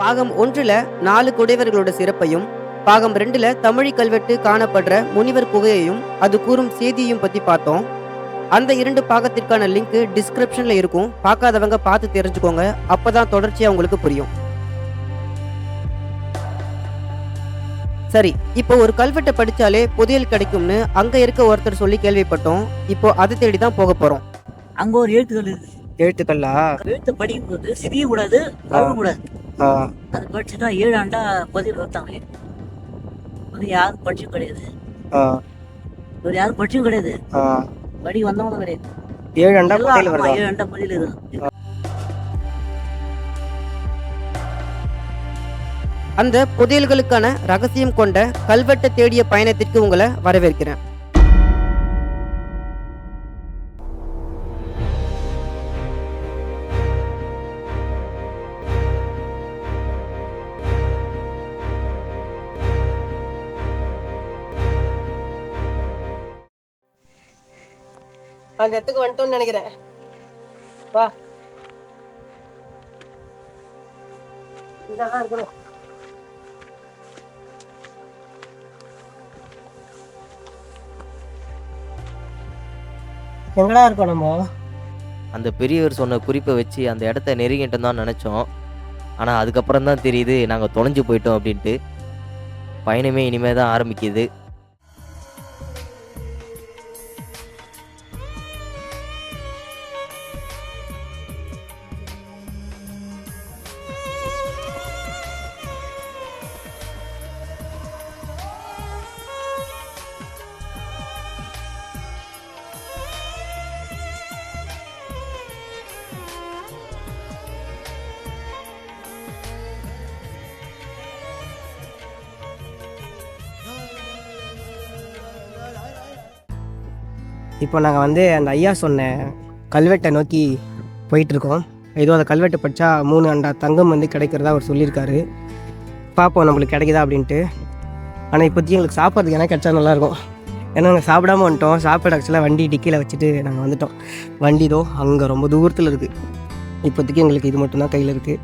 பாகம் ஒன்றுல நாலு குடைவர்களோட சிறப்பையும் பாகம் ரெண்டுல தமிழ் கல்வெட்டு காணப்படுற முனிவர் குகையையும் அது கூறும் செய்தியையும் பத்தி பார்த்தோம். அந்த இரண்டு பாகத்திற்கான லிங்க் டிஸ்கிரிப்ஷன்ல இருக்கும். பார்க்காதவங்க பார்த்து தெரிஞ்சுக்கோங்க. அப்பதான் தொடர்ச்சியா உங்களுக்கு புரியும். சரி இப்போ ஒரு கல்வெட்டை படிச்சாலே புதையல் கிடைக்கும்னு அங்க இருக்க ஒருத்தர் சொல்லி கேள்விப்பட்டோம். இப்போ அதை தேடி தான் போக போறோம். அங்க ஒரு எழுத்துக்கள் இருக்கு. எழுத்துக்கல்லா எழுத்து படிக்கும் போது சிரிய கூடாது கழுவ கூடாது அது படிச்சுட்டா ஏழு ஆண்டா பதில் வைத்தாங்க அது யாரும் படிச்சும் கிடையாது. இவர் யாரும் படிச்சும் கிடையாது. படி வந்தவங்களும் கிடையாது. ஏழு வருதா? ஏழு ஆண்டா பதில் இருக்கு. அந்த புதையல்களுக்கான ரகசியம் கொண்ட கல்வெட்டை தேடிய பயணத்திற்கு உங்களை வரவேற்கிறேன். அந்த இடத்துக்கு வந்துட்டோம்னு நினைக்கிறேன். வா. இங்கதான் இருக்கணும் எங்கடா இருக்கோம் நம்ம? அந்த பெரியவர் சொன்ன குறிப்பை வச்சு அந்த இடத்த நெருங்கிட்டோம் தான் நினச்சோம். ஆனால் அதுக்கப்புறம் தான் தெரியுது நாங்கள் தொலைஞ்சு போயிட்டோம் அப்படின்ட்டு. பயணமே இனிமே தான் ஆரம்பிக்குது. இப்போ நாங்கள் வந்து அந்த ஐயா சொன்ன கல்வெட்டை நோக்கி போயிட்டுருக்கோம். ஏதோ அந்த கல்வெட்டு படித்தா மூணு அண்டா தங்கம் வந்து கிடைக்கிறதா அவர் சொல்லியிருக்காரு. பார்ப்போம் நம்மளுக்கு கிடைக்குதா அப்படின்ட்டு. ஆனால் இப்போதைக்கு எங்களுக்கு சாப்பிட்றதுக்கு என்ன கிடைச்சா நல்லாயிருக்கும். ஏன்னா நாங்கள் சாப்பிடாம வந்துட்டோம். சாப்பாடு ஆக்சுவலாக வண்டி டிக்கியில் வச்சுட்டு நாங்கள் வந்துட்டோம். வண்டி தோ அங்கே ரொம்ப தூரத்தில் இருக்குது இப்போதைக்கு எங்களுக்கு இது மட்டும்தான் கையில் இருக்குது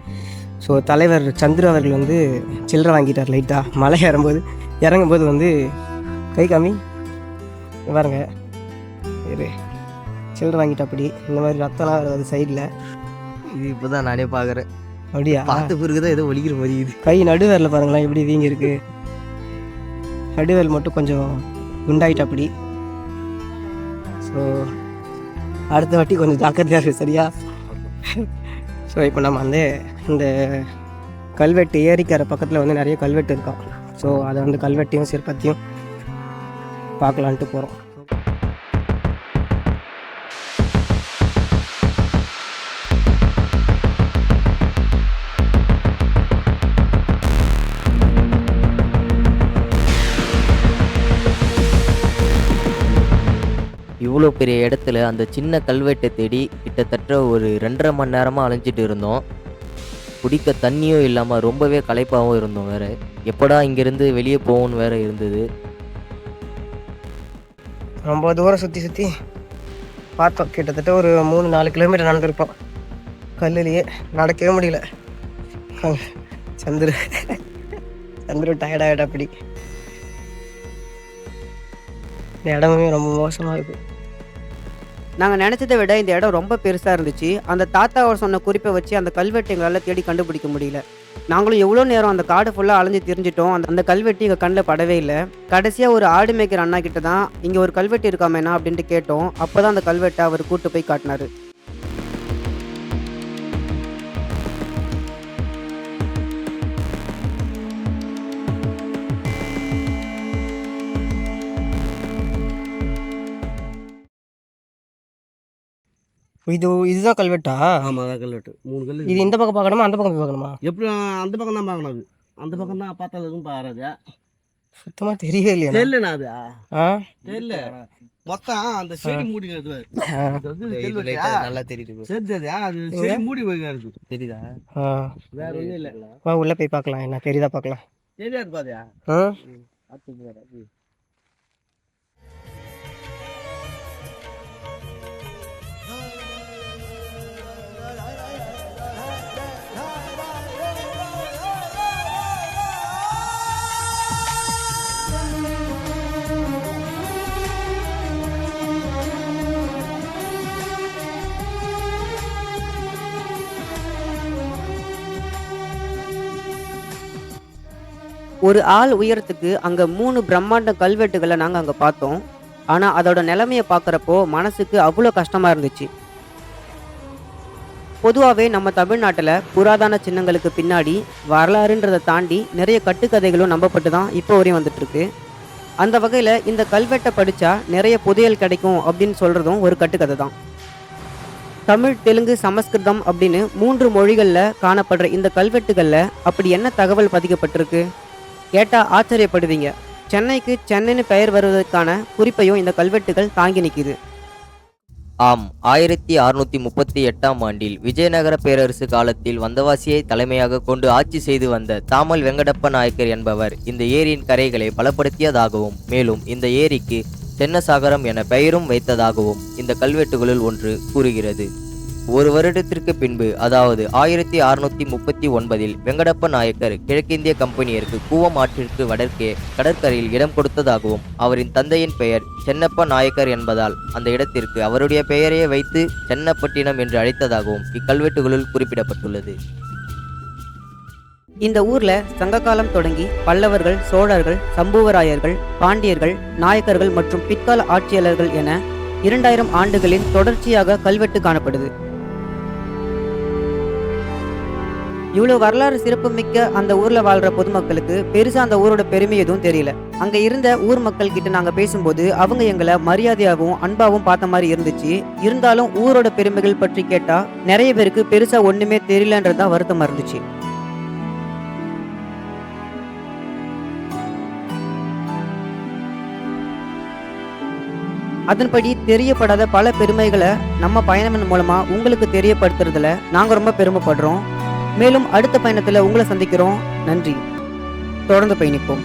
ஸோ தலைவர் சந்திர அவர்கள் வந்து சில்லறை வாங்கிட்டார் லைட்டாக மலை ஏறும்போது இறங்கும்போது வந்து கை காமி. பாருங்கள் இரு சில்லறை வாங்கிட்டா அப்படி? இந்த மாதிரி ரத்தம்லாம் வருது சைடில் இது இப்போ தான் நானே பார்க்குறேன் அப்படியா? பார்த்த பிறகு தான் ஏதோ ஒலிக்கிற மாதிரி இது கை நடுவேரில் பாருங்களேன் எப்படி வீங்கி இருக்கு. நடுவேல் மட்டும் கொஞ்சம் குண்டாயிட்டா அப்படி. ஸோ அடுத்த வாட்டி கொஞ்சம் ஜாக்கிரதையாக இருக்கு சரியா? ஸோ இப்போ நம்ம வந்து இந்த கல்வெட்டு ஏரிக்கரை பக்கத்தில் வந்து நிறைய கல்வெட்டு இருக்கான் ஸோ அதை வந்து கல்வெட்டையும் சிற்பத்தையும் பார்க்கலான்ட்டு போகிறோம் இவ்வளோ பெரிய இடத்துல அந்த சின்ன கல்வெட்டை தேடி கிட்டத்தட்ட ஒரு ரெண்டரை மணி நேரமாக அலைஞ்சிட்டு இருந்தோம். குடிக்க தண்ணியும் இல்லாமல் ரொம்பவே களைப்பாகவும் இருந்தோம் வேறு. எப்படா இங்கேருந்து வெளியே போகணும்னு வேறு இருந்தது. ரொம்ப தூரம் சுற்றி சுற்றி பார்த்தோம். கிட்டத்தட்ட ஒரு மூணு நாலு கிலோமீட்டர் நடந்திருப்போம். கல்லுலேயே நடக்கவே முடியல. சந்திர சந்திர டயர்டாயிட அப்படி இந்த இடமுமே ரொம்ப மோசமாக இருக்குது நாங்கள் நினச்சதை விட இந்த இடம் ரொம்ப பெருசாக இருந்துச்சு. அந்த தாத்தா அவர் சொன்ன குறிப்பை வச்சு அந்த கல்வெட்டு எங்களால் தேடி கண்டுபிடிக்க முடியல. நாங்களும் எவ்வளோ நேரம் அந்த காடு ஃபுல்லாக அலைஞ்சு தெரிஞ்சிட்டோம். அந்த அந்த கல்வெட்டு எங்கள் கண்ணில் படவே இல்லை. கடைசியாக ஒரு ஆடு மேய்க்கிற அண்ணா கிட்ட தான் இங்கே ஒரு கல்வெட்டு இருக்காமேனா அப்படின்ட்டு கேட்டோம். அப்போ தான் அந்த கல்வெட்டை அவர் கூட்டு போய் காட்டினார். இது இதுதான் கல்வெட்டா? ஆமாம் அதான் கல்வெட்டு. மூணு கல் இது இந்த பக்கம் பார்க்கணுமா? அந்த பக்கம் போய் பார்க்கணுமா? எப்படி அந்த பக்கம் தான் பார்க்கணும் அது. அந்த பக்கம் தான் பார்த்தாலும் எதுவும் பாராது. சுத்தமாக தெரியவே இல்லையா? தெரியலண்ணா அது. ஆ? தெரியல. மொத்தம் அந்த செடி மூடி? நல்லா தெரியுது சரி அது செடி மூடி போய் இருக்கு தெரியுதா வேற ஒன்றும் இல்லை. வா உள்ளே போய் பார்க்கலாம். என்ன தெரியுதா பார்க்கலாம். தெரியாது பாதியா ஆ? ஒரு ஆள் உயரத்துக்கு அங்கே மூணு பிரம்மாண்ட கல்வெட்டுகளை நாங்கள் அங்கே பார்த்தோம். ஆனால் அதோட நிலைமையை பார்க்குறப்போ மனசுக்கு அவ்வளோ கஷ்டமாக இருந்துச்சு. பொதுவாகவே நம்ம தமிழ்நாட்டில் புராதன சின்னங்களுக்கு பின்னாடி வரலாறுன்றதை தாண்டி நிறைய கட்டுக்கதைகளும் நம்பப்பட்டு தான் இப்போ வரையும் வந்துட்டுருக்கு. அந்த வகையில் இந்த கல்வெட்டை படித்தா நிறைய புதையல் கிடைக்கும் அப்படின்னு சொல்கிறதும் ஒரு கட்டுக்கதை தான். தமிழ் தெலுங்கு சமஸ்கிருதம் அப்படின்னு மூன்று மொழிகளில் காணப்படுற இந்த கல்வெட்டுகளில் அப்படி என்ன தகவல் பதிக்கப்பட்டிருக்கு? கேட்டால் ஆச்சரியப்படுவீங்க. சென்னைக்கு சென்னைன்னு பெயர் வருவதற்கான குறிப்பையும் இந்த கல்வெட்டுகள் தாங்கி நிற்கிது ஆம் ஆயிரத்தி அறுநூத்தி முப்பத்தி எட்டாம் ஆண்டில் விஜயநகர பேரரசு காலத்தில் வந்தவாசியை தலைமையாக கொண்டு ஆட்சி செய்து வந்த தாமல் வெங்கடப்ப நாயக்கர் என்பவர் இந்த ஏரியின் கரைகளை பலப்படுத்தியதாகவும் மேலும் இந்த ஏரிக்கு தென்னசாகரம் என பெயரும் வைத்ததாகவும் இந்த கல்வெட்டுகளுள் ஒன்று கூறுகிறது. ஒரு வருடத்திற்கு பின்பு அதாவது ஆயிரத்தி அறுநூத்தி முப்பத்தி ஒன்பதில் வெங்கடப்ப நாயக்கர் கிழக்கிந்திய கம்பெனியருக்கு கூவம் ஆற்றிற்கு வடக்கே கடற்கரையில் இடம் கொடுத்ததாகவும் அவரின் தந்தையின் பெயர் சென்னப்ப நாயக்கர் என்பதால் அந்த இடத்திற்கு அவருடைய பெயரையே வைத்து சென்னப்பட்டினம் என்று அழைத்ததாகவும் இக்கல்வெட்டுகளுள் குறிப்பிடப்பட்டுள்ளது. இந்த ஊர்ல சங்ககாலம் தொடங்கி பல்லவர்கள் சோழர்கள் சம்புவராயர்கள் பாண்டியர்கள் நாயக்கர்கள் மற்றும் பிற்கால ஆட்சியாளர்கள் என இரண்டாயிரம் ஆண்டுகளின் தொடர்ச்சியாக கல்வெட்டு காணப்படுது. இவ்வளோ வரலாறு சிறப்புமிக்க அந்த ஊரில் வாழ்ற பொதுமக்களுக்கு பெருசாக அந்த ஊரோட பெருமை எதுவும் தெரியல. அங்கே இருந்த ஊர் மக்கள் கிட்ட நாங்கள் பேசும்போது அவங்க எங்களை மரியாதையாகவும் அன்பாகவும் பார்த்த மாதிரி இருந்துச்சு. இருந்தாலும் ஊரோட பெருமைகள் பற்றி கேட்டால் நிறைய பேருக்கு பெருசாக ஒன்றுமே தெரியலன்றது தான் வருத்தமாக இருந்துச்சு. அதன்படி தெரியப்படாத பல பெருமைகளை நம்ம பயணம் மூலமா உங்களுக்கு தெரியப்படுத்துறதுல நாங்க ரொம்ப பெருமைப்படுறோம். மேலும் அடுத்த பயணத்தில் உங்களை சந்திக்கிறோம். நன்றி. தொடர்ந்து பயணிப்போம்